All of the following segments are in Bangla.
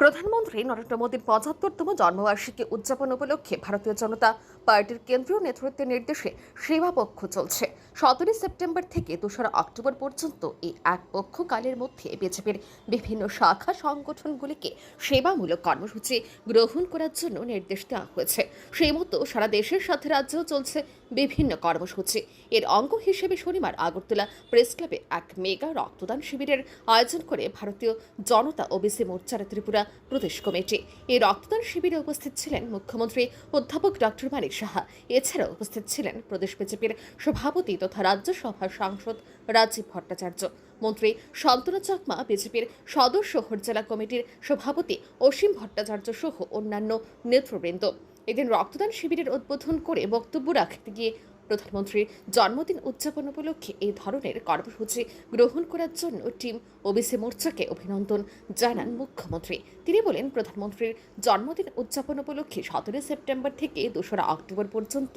প্রধানমন্ত্রী নরেন্দ্র মোদীর পঁচাত্তরতম জন্মবার্ষিকী উদযাপন উপলক্ষে ভারতীয় জনতা পার্টির কেন্দ্রীয় নেতৃত্বের নির্দেশে সেবা পক্ষ চলছে। সতেরোই সেপ্টেম্বর থেকে দোসরা অক্টোবর পর্যন্ত এই এক পক্ষকালের মধ্যে বিজেপির বিভিন্ন শাখা সংগঠনগুলিকে সেবামূলক কর্মসূচি গ্রহণ করার জন্য নির্দেশ দেওয়া হয়েছে। সেই মতো সারা দেশের সাথে রাজ্যেও চলছে বিভিন্ন কর্মসূচি। এর অঙ্গ হিসেবে শনিবার আগরতলা প্রেস ক্লাবে এক মেগা রক্তদান শিবিরের আয়োজন করে ভারতীয় জনতা ওবিসি মোর্চার ত্রিপুরা প্রদেশ কমিটি। এই রক্তদান শিবিরে উপস্থিত ছিলেন মুখ্যমন্ত্রী অধ্যাপক ডক্টর মানিক সাহা। এছাড়াও উপস্থিত ছিলেন প্রদেশ বিজেপির সভাপতি তথা রাজ্যসভার সাংসদ রাজীব ভট্টাচার্য। মন্ত্রী শান্তনু চাকমা বিজেপির সদর শহর জেলা কমিটির সভাপতি অসীম ভট্টাচার্য সহ অন্যান্য নেতৃবৃন্দ। এদিন রক্তদান শিবিরের উদ্বোধন করে বক্তব্য রাখতে গিয়ে প্রধানমন্ত্রীর জন্মদিন উদযাপন উপলক্ষে এই ধরনের কর্মসূচি গ্রহণ করার জন্য টিম ওবিসি মোর্চাকে অভিনন্দন জানান মুখ্যমন্ত্রী। তিনি বলেন, প্রধানমন্ত্রীর জন্মদিন উদযাপন উপলক্ষে সতেরোই সেপ্টেম্বর থেকে দোসরা অক্টোবর পর্যন্ত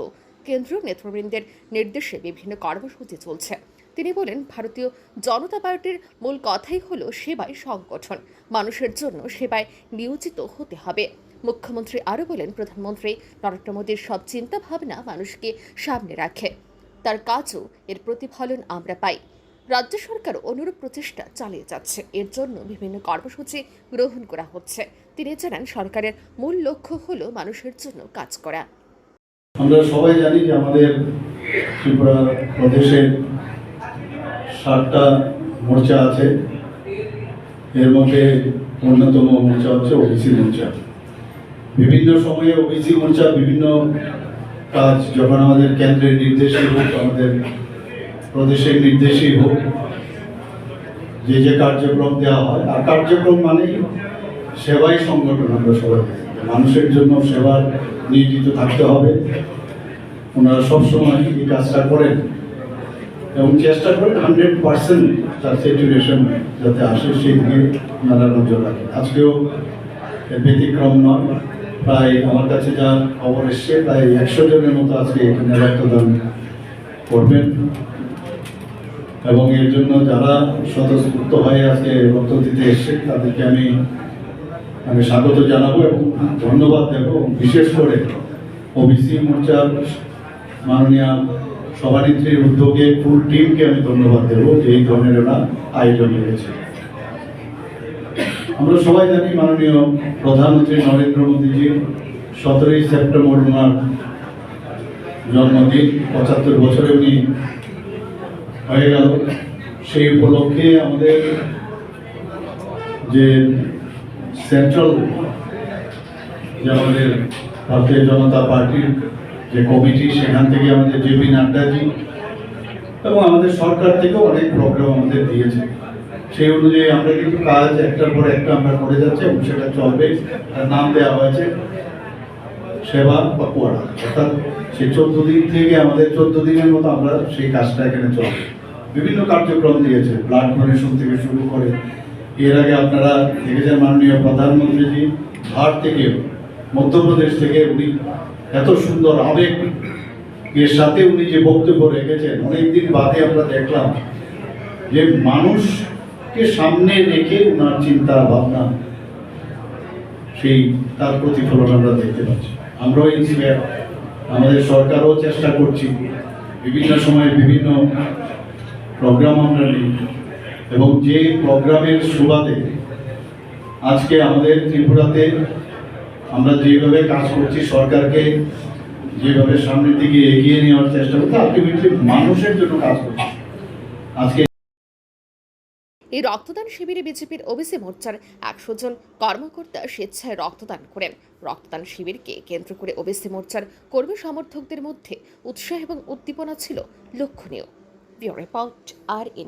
কেন্দ্রীয় নেতৃবৃন্দের নির্দেশে বিভিন্ন কর্মসূচি চলছে। তিনি বলেন, ভারতীয় জনতা পার্টির মূল কথাই হলো সেবায় সংগঠন। মানুষের জন্য সেবায় নিয়োজিত হতে হবে। মুখ্যমন্ত্রী আরও বলেন, প্রধানমন্ত্রী নরেন্দ্র মোদীর সব চিন্তা ভাবনা মানুষকে সামনে রাখে। তার কাজও এর প্রতিফলন আমরা পাই। রাজ্য সরকার অনুরূপ প্রচেষ্টা চালিয়ে যাচ্ছে। এর জন্য বিভিন্ন কর্মসূচি গ্রহণ করা হচ্ছে। তিনি জানান, সরকারের মূল লক্ষ্য হল মানুষের জন্য কাজ করা। আমরা সবাই জানি যে আমাদের ত্রিপুরা প্রদেশের সাতটা মোর্চা আছে। এর মধ্যে অন্যতম মোর্চা হচ্ছে ওবিসি মোর্চা। বিভিন্ন সময়ে ওবিসি মোর্চা বিভিন্ন কাজ, যখন আমাদের কেন্দ্রের নির্দেশই হোক, আমাদের প্রদেশের নির্দেশই হোক, যে যে কার্যক্রম দেওয়া হয়, আর কার্যক্রম মানেই সেবাই সংগঠন আমরা সবাই মানুষের জন্য সেবার নিয়োজিত থাকতে হবে। ওনারা সবসময় এই কাজটা করেন। এবং চেষ্টা করেন হান্ড্রেড পার্সেন্ট তার স্যাচুরেশন যাতে আসে, সেই দিকে ওনারা নজর রাখে। আজকেও ব্যতিক্রম নয়। প্রায় আমার কাছে যা খবর এসছে, প্রায় একশো জনের মতো আজকে এখানে রক্তদান করবেন। এবং এর জন্য যারা স্বতঃস্ফূর্ত হয়ে আজকে রক্ত দিতে এসছে, তাদেরকে আমি আমি স্বাগত জানাব এবং ধন্যবাদ দেব। বিশেষ করে ওবিসি মোর্চার মাননীয় সভানেত্রীর উদ্যোগে ফুল টিমকে আমি ধন্যবাদ দেবো যে এই ধরনের ওরা আয়োজন করেছে। আমরা সবাই জানি মাননীয় প্রধানমন্ত্রী নরেন্দ্র মোদীজি, সতেরোই সেপ্টেম্বর ওনার জন্মদিন, পঁচাত্তর বছরে উনি হয়ে গেল। সেই উপলক্ষে আমাদের যে সেন্ট্রাল যে আমাদের ভারতীয় জনতা পার্টির যে কমিটি, সেখান থেকে আমাদের জেপি নাড্ডাজি এবং আমাদের সরকার থেকেও অনেক প্রোগ্রাম আমাদের দিয়েছে। সেই অনুযায়ী আমরা কিন্তু কাজ একটার পর একটা আমরা করে যাচ্ছি এবং সেটা চলবে। তার নাম দেওয়া হয়েছে সেবা পাকুয়াড়া অর্থাৎ সেই চোদ্দ দিন থেকে আমাদের চোদ্দ দিনের মতো আমরা সেই কাজটা এখানে চলবে। বিভিন্ন কার্যক্রম দিয়েছে। ব্লাড ডোনেশন থেকে শুরু করে। এর আগে আপনারা দেখেছেন মাননীয় প্রধানমন্ত্রীজি ভারত থেকে, মধ্যপ্রদেশ থেকে উনি এত সুন্দর আবেগ। এর সাথে উনি যে বক্তব্য রেখেছেন, অনেকদিন বাদে আমরা দেখলাম যে মানুষকে সামনে রেখে ওনার চিন্তা ভাবনা, সেই তার প্রতিফলন আমরা দেখতে পাচ্ছি। আমরাও ইন্সপায়ার আমাদের সরকারও চেষ্টা করছি, বিভিন্ন সময়ে বিভিন্ন প্রোগ্রাম আমরা নিই এবং যে প্রোগ্রামের সুবাদে আজকে আমাদের ত্রিপুরাতে আমরা যেভাবে কাজ করছি সরকারকে যেভাবে সামনের দিকে এগিয়ে নেওয়ার চেষ্টা করছি আলটিমেটলি মানুষের জন্য কাজ করছি। আজকে এই রক্তদান শিবিরে বিজেপির ওবিসি মোর্চার একশো জন কর্মকর্তা স্বেচ্ছায় রক্তদান করেন। রক্তদান শিবিরকে কেন্দ্র করে ওবিসি মোর্চার কর্মী সমর্থকদের মধ্যে উৎসাহ এবং উদ্দীপনা ছিল লক্ষণীয়। রিপোর্ট আর এ